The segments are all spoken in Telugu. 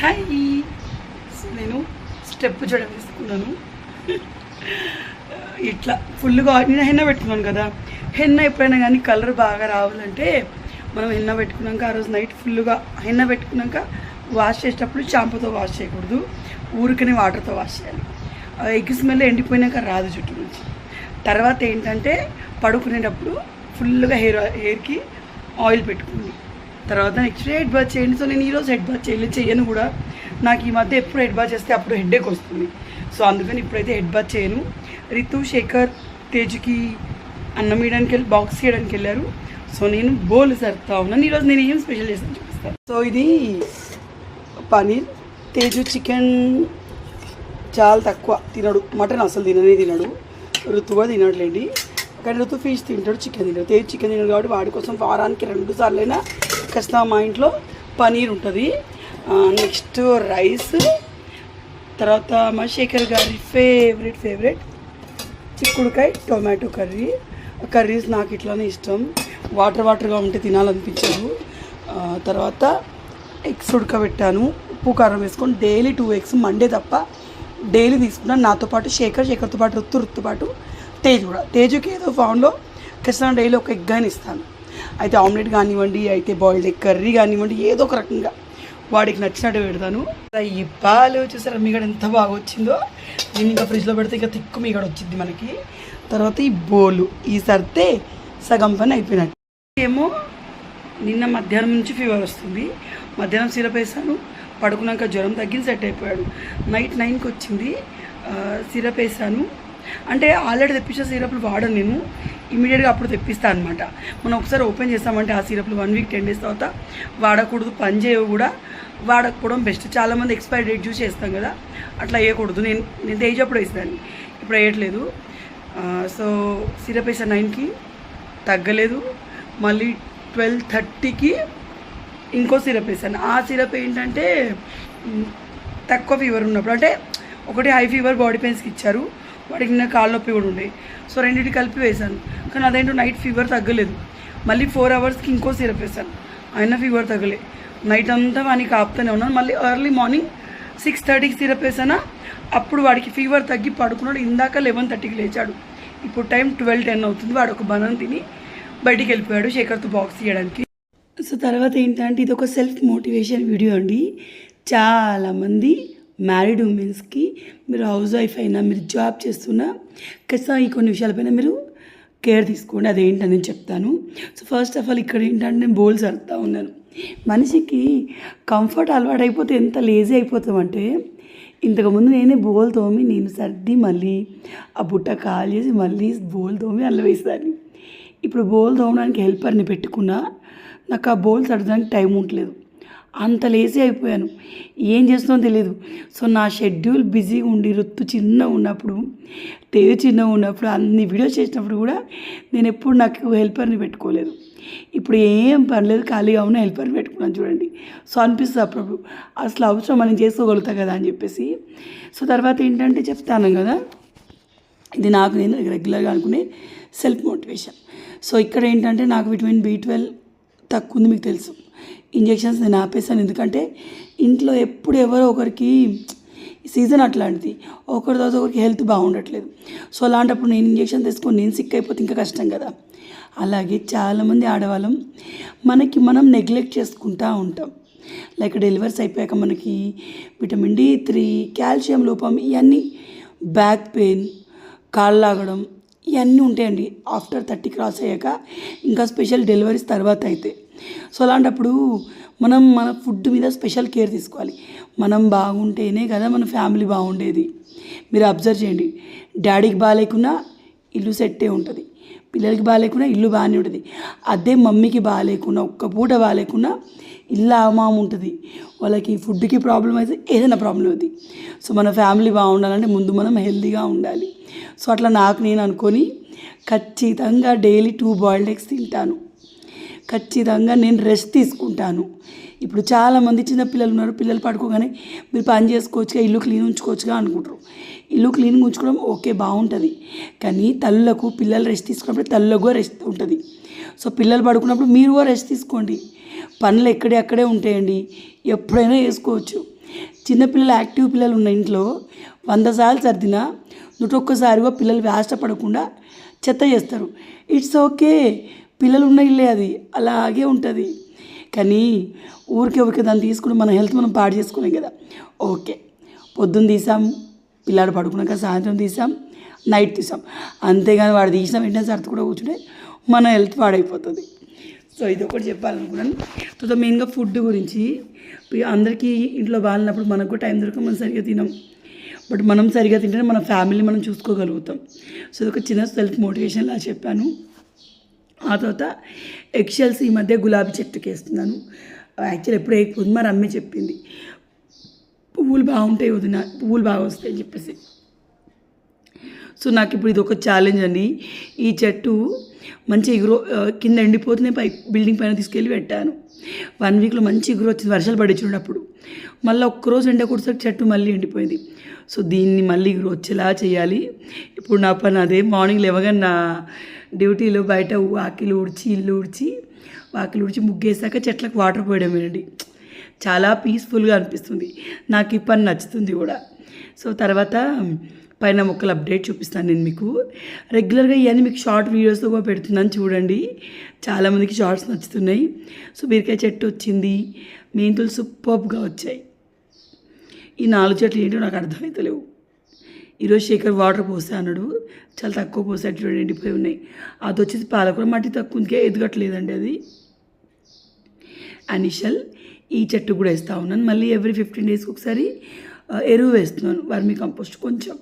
హాయ్. సో నేను స్టెప్ జడ వేసుకున్నాను. ఇట్లా ఫుల్గా నేను హెన్న పెట్టుకున్నాను కదా. హెన్న ఎప్పుడైనా కానీ కలర్ బాగా రావాలంటే మనం హెన్న పెట్టుకున్నాక ఆ రోజు నైట్ ఫుల్గా హెన్న పెట్టుకున్నాక వాష్ చేసేటప్పుడు షాంపూతో వాష్ చేయకూడదు. ఊరికనే వాటర్తో వాష్ చేయాలి. ఎగ్గు ఎగ్ స్మెల్ ఎండిపోయినాక రాదు జుట్టు నుంచి. తర్వాత ఏంటంటే పడుకునేటప్పుడు ఫుల్గా హెయిర్ హెయిర్కి ఆయిల్ పెట్టుకుంది. తర్వాత నెక్స్ట్ హెడ్ బాత్ చేయండి. సో నేను ఈరోజు హెడ్ బాత్ చేయలేదు చేయను కూడా. నాకు ఈ మధ్య ఎప్పుడు హెడ్ బాత్ చేస్తే అప్పుడు హెడ్ఏక్ వస్తుంది. సో అందుకని ఇప్పుడైతే హెడ్ బాత్ చేయను. రితు శేఖర్ తేజుకి అన్నం వేయడానికి వెళ్ళి బాక్స్ చేయడానికి వెళ్ళారు. సో నేను బోల్ సర్తా ఉన్నాను ఈరోజు నేను ఏం స్పెషల్ చేస్తాను చూపిస్తాను సో ఇది పనీర్ తేజు చికెన్ చాలా తక్కువ తినడు. మటన్ అసలు తిననే తినడు. ఋతు కూడా తినట్లేండి. కానీ ఋతు ఫిష్ తింటాడు చికెన్ తింటాడు. తేజ్ చికెన్ తినడు కాబట్టి వాడి కోసం వారానికి రెండు సార్లైనా ఖచ్చితంగా మా ఇంట్లో పనీర్ ఉంటుంది. నెక్స్ట్ రైస్ తర్వాత మా శేఖర్ గారి ఫేవరెట్ ఫేవరెట్ చిక్కుడుకాయ టొమాటో కర్రీ కర్రీస్ నాకు ఇట్లానే ఇష్టం. వాటర్ వాటర్గా ఉంటే తినాలనిపించదు. తర్వాత ఎగ్స్ ఉడకబెట్టాను. ఉప్పు కారం వేసుకొని డైలీ టూ ఎగ్స్ మండే తప్ప డైలీ తీసుకున్నాను. నాతో పాటు శేఖర్ శేఖర్తో పాటు రుత్తు రుత్తు పాటు తేజ్ కూడా. తేజుకి ఏదో ఫామ్లో ఖచ్చితంగా డైలీ ఒక ఎగ్ అని ఇస్తాను. అయితే ఆమ్లెట్ కానివ్వండి అయితే బాయిల్డ్ ఎగ్ కర్రీ కానివ్వండి ఏదో ఒక రకంగా వాడికి నచ్చినట్టు పెడతాను. ఈ పాలు చూసారా మీగడ ఎంత బాగా వచ్చిందో? నేను ఇంకా ఫ్రిడ్జ్లో పెడితే ఇంకా తిక్కు మీగడ వచ్చింది మనకి. తర్వాత ఈ బోలు ఈ సర్తే సగం పని అయిపోయినట్టు. ఏమో నిన్న మధ్యాహ్నం నుంచి ఫీవర్ వస్తుంది. మధ్యాహ్నం సిరప్ వేసాను పడుకున్నాక జ్వరం తగ్గింది సెట్ అయిపోయాడు. నైట్ నైన్కి వచ్చింది సిరప్ వేసాను. అంటే ఆల్రెడీ తెప్పించే సిరప్లు వాడను నేను ఇమీడియట్గా అప్పుడు తెప్పిస్తాను అనమాట మనం ఒకసారి ఓపెన్ చేస్తామంటే ఆ సిరప్లు వన్ వీక్ టెన్ డేస్ తర్వాత వాడకూడదు పని చేయవు కూడా. వాడకపోవడం బెస్ట్. చాలామంది ఎక్స్పైరీ డేట్ చూసి వేస్తాం కదా అట్లా వేయకూడదు. నేను నేను తేజప్పుడు వేసేదాన్ని ఇప్పుడు వేయట్లేదు. సో సిరప్ వేసా నైన్కి తగ్గలేదు. మళ్ళీ ట్వెల్వ్ థర్టీకి ఇంకో సిరప్ వేసాను ఆ సిరప్ ఏంటంటే తక్కువ ఫీవర్ ఉన్నప్పుడు. అంటే ఒకటి హై ఫీవర్ బాడీ పెయిన్స్కి ఇచ్చారు. వాడికి నిన్న కాళ్ళ నొప్పి కూడా ఉండే. సో రెండింటి కలిపి వేశాను. కానీ అదేంటో నైట్ ఫీవర్ తగ్గలేదు. మళ్ళీ ఫోర్ అవర్స్కి ఇంకో సిరప్ వేశాను. అయినా ఫీవర్ తగ్గలే. నైట్ అంతా వానికి ఆపుతూనే ఉన్నాను. మళ్ళీ ఎర్లీ మార్నింగ్ సిక్స్ థర్టీకి సిరప్ వేసానా అప్పుడు వాడికి ఫీవర్ తగ్గి పడుకున్నాడు. ఇందాక లెవెన్ థర్టీకి లేచాడు. ఇప్పుడు టైం ట్వెల్వ్ టెన్ అవుతుంది. వాడు ఒక బనం తిని బయటికి వెళ్ళిపోయాడు శేఖర్తో బాక్స్ తీయడానికి. సో తర్వాత ఏంటంటే ఇది ఒక సెల్ఫ్ మోటివేషన్ వీడియో అండి చాలామంది మ్యారీడ్ ఉమెన్స్కి మీరు హౌస్ వైఫ్ అయినా మీరు జాబ్ చేస్తున్నా ఖచ్చితంగా ఈ కొన్ని విషయాలపైన మీరు కేర్ తీసుకోండి. అదేంటని నేను చెప్తాను. సో ఫస్ట్ ఆఫ్ ఆల్ ఇక్కడ ఏంటంటే నేను బోల్స్ అడుగుతూ ఉన్నాను. మనిషికి కంఫర్ట్ అలవాటు అయిపోతే ఎంత లేజీ అయిపోతామంటే ఇంతకుముందు నేనే బోల్ తోమి నేను సర్ది మళ్ళీ ఆ బుట్ట కాల్ చేసి మళ్ళీ బోల్ తోమి అల్ల వేసేదాన్ని. ఇప్పుడు బోల్ తోమడానికి హెల్పర్ని పెట్టుకున్నా నాకు ఆ బోల్ సర్దడానికి టైం ఉండలేదు అంత లేజీ అయిపోయాను. ఏం చేస్తుందో తెలియదు సో నా షెడ్యూల్ బిజీగా ఉండి రొత్తు చిన్న ఉన్నప్పుడు తేజ్ చిన్న ఉన్నప్పుడు అన్ని వీడియోస్ చేసినప్పుడు కూడా నేను ఎప్పుడు నాకు హెల్పర్ని పెట్టుకోలేదు. ఇప్పుడు ఏం పర్లేదు ఖాళీగా ఉన్న హెల్పర్ని పెట్టుకున్నాను చూడండి. సో అనిపిస్తుంది అప్పుడప్పుడు. అసలు అవసరం మనం చేసుకోగలుగుతా కదా అని చెప్పేసి. సో తర్వాత ఏంటంటే చెప్తాను కదా. ఇది నాకు నేను రెగ్యులర్గా అనుకునే సెల్ఫ్ మోటివేషన్ సో ఇక్కడ ఏంటంటే నాకు విటమిన్ బి ట్వెల్వ్ తక్కువ ఉంది మీకు తెలుసు. ఇంజెక్షన్స్ నేను ఆపేసాను ఎందుకంటే ఇంట్లో ఎప్పుడు ఎవరో ఒకరికి సీజన్ అట్లాంటిది. ఒకరి తర్వాత ఒకరికి హెల్త్ బాగుండట్లేదు. సో అలాంటప్పుడు నేను ఇంజెక్షన్ తీసుకొని నేను సిక్ అయిపోతే ఇంకా కష్టం కదా. అలాగే చాలామంది ఆడవాళ్ళం మనకి మనం నెగ్లెక్ట్ చేసుకుంటూ ఉంటాం. లైక్ డెలివరీస్ అయిపోయాక మనకి విటమిన్ డి త్రీ కాల్షియం లోపం ఇవన్నీ బ్యాక్ పెయిన్ కాళ్ళు లాగడం ఇవన్నీ ఉంటాయండి. ఆఫ్టర్ థర్టీ క్రాస్ అయ్యాక ఇంకా స్పెషల్ డెలివరీస్ తర్వాత అయితే. సో అలాంటప్పుడు మనం మన ఫుడ్ మీద స్పెషల్ కేర్ తీసుకోవాలి. మనం బాగుంటేనే కదా మన ఫ్యామిలీ బాగుండేది. మీరు అబ్జర్వ్ చేయండి. డాడీకి బాగాలేకున్నా ఇల్లు సెట్టే ఉంటుంది. పిల్లలకి బాగాలేకున్నా ఇల్లు బాగానే ఉంటుంది. అదే మమ్మీకి బాగాలేకున్నా ఒక్క పూట బాగాలేకున్నా ఇల్లు ఆమాం ఉంటుంది. వాళ్ళకి ఫుడ్కి ప్రాబ్లం అయితే ఏదైనా ప్రాబ్లం అవుతుంది సో మన ఫ్యామిలీ బాగుండాలంటే ముందు మనం హెల్తీగా ఉండాలి. సో అట్లా నాకు నేను అనుకొని ఖచ్చితంగా డైలీ టూ బాయిల్డ్ ఎగ్స్ తింటాను. ఖచ్చితంగా నేను రెస్ట్ తీసుకుంటాను. ఇప్పుడు చాలామంది చిన్న పిల్లలు ఉన్నారు పిల్లలు పడుకోగానే మీరు పని చేసుకోవచ్చుగా ఇల్లు క్లీన్ ఉంచుకోవచ్చుగా అనుకుంటారు. ఇల్లు క్లీన్గా ఉంచుకోవడం ఓకే బాగుంటుంది. కానీ తల్లులకు పిల్లలు రెస్ట్ తీసుకున్నప్పుడు తల్లులకు కూడా రెస్ట్ ఉంటుంది. సో పిల్లలు పడుకున్నప్పుడు మీరు కూడా రెస్ట్ తీసుకోండి. పనులు ఎక్కడే అక్కడే ఉంటాయండి. ఎప్పుడైనా చేసుకోవచ్చు. చిన్నపిల్లలు యాక్టివ్ పిల్లలు ఉన్న ఇంట్లో వంద సార్లు సర్దినా నూట ఒక్కసారిగా పిల్లలు వేష్టపడకుండా చెత్త చేస్తారు. ఇట్స్ ఓకే పిల్లలు ఉన్న ఇల్లే అది. అలాగే ఉంటుంది. కానీ ఊరికే ఊరికే దాన్ని తీసుకుని మన హెల్త్ మనం పాడు చేసుకున్నాం కదా. ఓకే. పొద్దున్న తీసాం పిల్లాడు పడుకున్నాక సాయంత్రం తీసాం నైట్ తీసాం. అంతేగాని వాడు తీసిన వెంటనే సర్త్ కూడా కూర్చుంటే మన హెల్త్ పాడైపోతుంది. సో ఇది ఒకటి చెప్పాలనుకున్నాను. తర్వాత మెయిన్గా ఫుడ్ గురించి. అందరికీ ఇంట్లో బాగాలేనప్పుడు మనకు టైం దొరక మనం సరిగ్గా తినాం. బట్ మనం సరిగ్గా తింటేనే మన ఫ్యామిలీ మనం చూసుకోగలుగుతాం. సో ఇది ఒక చిన్న సెల్ఫ్ మోటివేషన్ లా చెప్పాను. ఆ తర్వాత ఎక్షల్స్ ఈ మధ్య గులాబీ చెట్టుకి వేస్తున్నాను యాక్చువల్ ఎప్పుడు వేయకపోతుంది మరి అమ్మే చెప్పింది. పువ్వులు బాగుంటాయి వదిన పువ్వులు బాగా వస్తాయి అని చెప్పేసి. సో నాకు ఇప్పుడు ఇది ఒక ఛాలెంజ్ అండి. ఈ చెట్టు మంచి ఎగురో కింద ఎండిపోతూనే పై బిల్డింగ్ పైన తీసుకెళ్ళి పెట్టాను. వన్ వీక్లో మంచి ఎగురు వచ్చింది వర్షాలు పడి మళ్ళీ ఒక్కరోజు ఎండ కుడిసరికి చెట్టు మళ్ళీ ఎండిపోయింది. సో దీన్ని మళ్ళీ ఎగురు వచ్చేలా చేయాలి. ఇప్పుడు నా పని అదే మార్నింగ్ లేవగానే నా డ్యూటీలో బయట వాకిలు ఊడ్చి ఇల్లు ఊడ్చి వాకిలు ఊడ్చి ముగ్గేసాక చెట్లకు వాటర్ పోయడమేనండి చాలా పీస్ఫుల్గా అనిపిస్తుంది. నాకు ఈ పని నచ్చుతుంది కూడా. సో తర్వాత పైన మొక్కలు అప్డేట్ చూపిస్తాను నేను మీకు. రెగ్యులర్గా ఇవన్నీ మీకు షార్ట్ వీడియోస్తో కూడా పెడుతున్నాను చూడండి. చాలామందికి షార్ట్స్ నచ్చుతున్నాయి. సో బీరకాయ చెట్టు వచ్చింది. మెంతులు సూపర్గా వచ్చాయి. ఈ నాలుగు చెట్లు ఏంటో నాకు అర్థమవుతలేవు ఈరోజు శేఖర్ వాటర్ పోసా అన్నాడు. చాలా తక్కువ పోసే చూడండి ఎండిపోయి ఉన్నాయి. అది వచ్చేసి పాలకూర మట్టి తక్కువ ఉంది ఎదగట్లేదండి అది. అనిషల్ ఈ చెట్టు కూడా వేస్తూ ఉన్నాను. మళ్ళీ ఎవ్రీ ఫిఫ్టీన్ డేస్కి ఒకసారి ఎరువు వేస్తున్నాను వర్మి కంపోస్ట్ కొంచెం.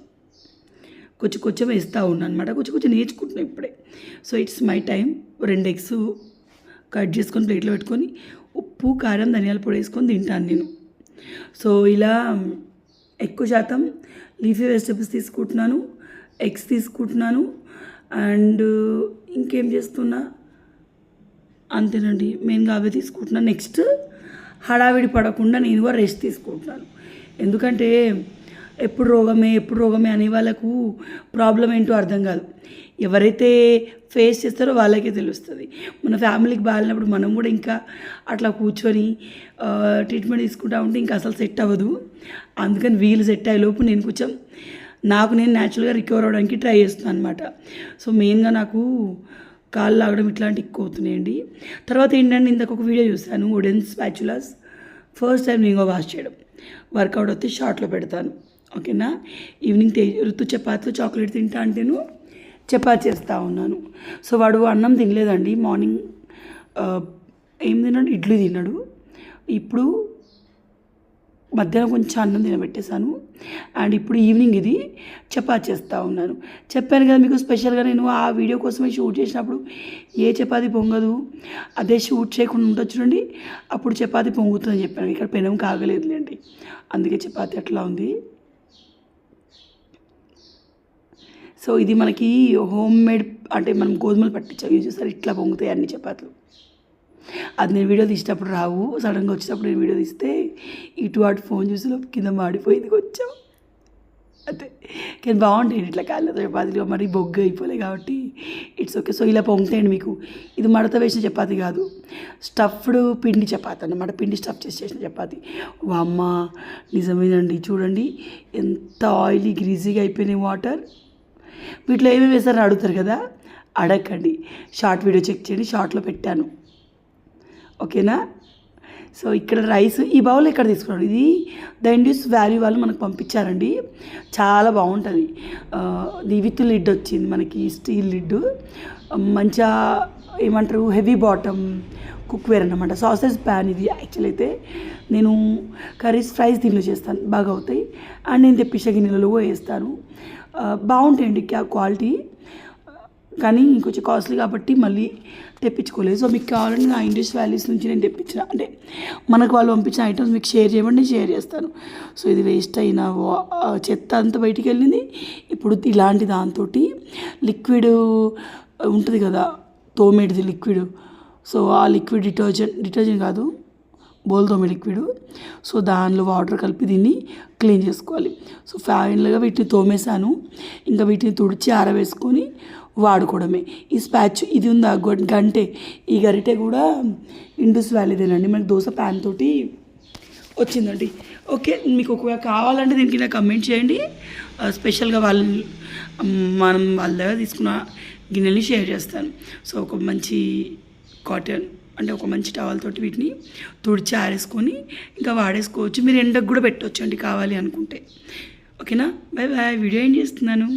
కొంచెం కొంచెం వేస్తూ ఉన్నాను అనమాట కొంచెం కొంచెం నేర్చుకుంటున్నాను ఇప్పుడే. సో ఇట్స్ మై టైం రెండు ఎగ్స్ కట్ చేసుకొని ప్లేట్లో పెట్టుకొని ఉప్పు కారం ధనియాల పొడి వేసుకొని తింటాను నేను. సో ఇలా ఎక్కువ శాతం లీఫీ వెజిటబుల్స్ తీసుకుంటున్నాను ఎగ్స్ తీసుకుంటున్నాను అండ్ uh, ఇంకేం చేస్తున్నా? అంతేనండి మెయిన్గా అవే తీసుకుంటున్నాను నెక్స్ట్ హడావిడి పడకుండా నేను కూడా రెస్ట్ తీసుకుంటున్నాను. ఎందుకంటే ఎప్పుడు రోగమే ఎప్పుడు రోగమే అనే వాళ్ళకు ప్రాబ్లం ఏంటో అర్థం కాదు. ఎవరైతే ఫేస్ చేస్తారో వాళ్ళకే తెలుస్తుంది. మన ఫ్యామిలీకి బాగాలేనప్పుడు మనం కూడా ఇంకా అట్లా కూర్చొని ట్రీట్మెంట్ తీసుకుంటా ఉంటే ఇంకా అసలు సెట్ అవ్వదు. అందుకని వీలు సెట్ అయ్యే లోపు నేను కొంచెం నాకు నేను న్యాచురల్గా రికవర్ అవ్వడానికి ట్రై చేస్తున్నాను అనమాట సో మెయిన్గా నాకు కాళ్ళు లాగడం ఇట్లాంటి ఎక్కువ అవుతున్నాయండి తర్వాత ఏంటంటే ఇంతకు ఒక వీడియో చూశాను వుడెన్ స్పాచులాస్ ఫస్ట్ టైం నేను వాష్ చేయడం. వర్కౌట్ వస్తే షార్ట్లో పెడతాను. ఓకేనా ఈవినింగ్ తే ఋతు చపాతీతో చాక్లెట్ తింటా అంటేను చపాతి చేస్తూ ఉన్నాను. సో వాడు అన్నం తినలేదండి. మార్నింగ్ ఏం తిన్నాడు? ఇడ్లీ తిన్నాడు. ఇప్పుడు మధ్యాహ్నం కొంచెం అన్నం తినబెట్టేశాను. అండ్ ఇప్పుడు ఈవినింగ్ ఇది చపాతి చేస్తూ ఉన్నాను. చెప్పాను కదా మీకు స్పెషల్గా నేను ఆ వీడియో కోసమే షూట్ చేసినప్పుడు ఏ చపాతి పొంగదు అదే షూట్ చేయకుండా ఉంటుంది చూడండి అప్పుడు చపాతి పొంగుతుందని చెప్పాను. ఇక్కడ పెనం కాగలేదులేండి. అందుకే చపాతి అట్లా ఉంది. సో ఇది మనకి హోమ్ మేడ్ అంటే మనం గోధుమలు పట్టించాం. యూజ్ ఇట్లా పొంగుతాయి అన్ని చపాతీలు. అది నేను వీడియో తీసేటప్పుడు రావు. సడన్గా వచ్చేటప్పుడు నేను వీడియో తీస్తే ఇటు అటు ఫోన్ చూసి లోపు కింద మాడిపోయింది కొంచెం అంతే కానీ బాగుంటాయండి ఇట్లా కాళ్ళతో చపాతీలు. మరి బొగ్గు అయిపోలే కాబట్టి ఇట్స్ ఓకే. సో ఇలా పొంగుతాయండి మీకు. ఇది మడత వేసిన చపాతీ కాదు. స్టఫ్డ్ పిండి చపాతీ అన్నమాట. పిండి స్టఫ్ చేసి చేసిన చపాతీ. అమ్మ నిజమేనండి. చూడండి. ఎంత ఆయిలీ గ్రీజీగా అయిపోయినాయి వాటర్. వీటిలో ఏమేమి వేస్తారని అడుగుతారు కదా? అడగండి. షార్ట్ వీడియో చెక్ చేయండి. షార్ట్లో పెట్టాను. ఓకేనా? సో ఇక్కడ రైస్ ఈ బౌల్ ఎక్కడ తీసుకున్నాడు ఇది ద ఇండ్యూస్ వాల్యూ వాళ్ళు మనకు పంపించారండి. చాలా బాగుంటుంది. ది ఇది విత్ లిడ్ వచ్చింది మనకి స్టీల్ లిడ్ మంచిగా ఏమంటారు? హెవీ బాటమ్ కుక్వేర్ అన్నమాట. సాసెస్ ప్యాన్ ఇది యాక్చువల్ అయితే. నేను కర్రీస్ ఫ్రైస్ దీనిలో చేస్తాను. బాగా అవుతాయి. అండ్ నేను తెప్పించే గిన్నెలలో వేస్తాను. బాగుంటాయండి క్యా క్వాలిటీ. కానీ కొంచెం కాస్ట్లీ కాబట్టి మళ్ళీ తెప్పించుకోలేదు. సో మీకు కావాలంటే నా ఇండస్ వ్యాలీస్ నుంచి నేను తెప్పించిన. అంటే మనకు వాళ్ళు పంపించిన ఐటమ్స్ మీకు షేర్ చేయమని నేను షేర్ చేస్తాను. సో ఇది వేస్ట్ అయిన చెత్త అంతా బయటికి వెళ్ళింది. ఇప్పుడు ఇలాంటి దాంతో లిక్విడ్ ఉంటుంది కదా తోమేటిది లిక్విడ్. సో ఆ లిక్విడ్ డిటర్జెంట్ డిటర్జెంట్ కాదు. Bowl liquid. సో దానిలో వాటర్ కలిపి దీన్ని క్లీన్ చేసుకోవాలి. సో ఫైనల్గా వీటిని తోమేశాను. ఇంకా వీటిని తుడిచి ఆరవేసుకొని వాడుకోవడమే. ఈ స్పాచ్ ఇది ఉందా? గొ- గంటే. ఈ గరిటె కూడా ఇండస్ వ్యాలీదేనండి. మనకి దోశ ప్యాన్ తోటి వచ్చిందండి. ఓకే మీకు ఒకవేళ కావాలంటే దీనికి నాకు కమెంట్ చేయండి. స్పెషల్గా వాళ్ళు మనం వాళ్ళ దగ్గర తీసుకున్న గిన్నెని షేర్ చేస్తాను. సో ఒక మంచి కాటన్. అంటే ఒక మంచి టవల్ తోటి వీటిని తుడిచి ఆరేసుకొని ఇంకా వాడేసుకోవచ్చు. మీరు ఎండకు కూడా పెట్టవచ్చు అండి కావాలి అనుకుంటే. ఓకేనా? బాయ్ బాయ్ వీడియో ఏం చేస్తున్నాను?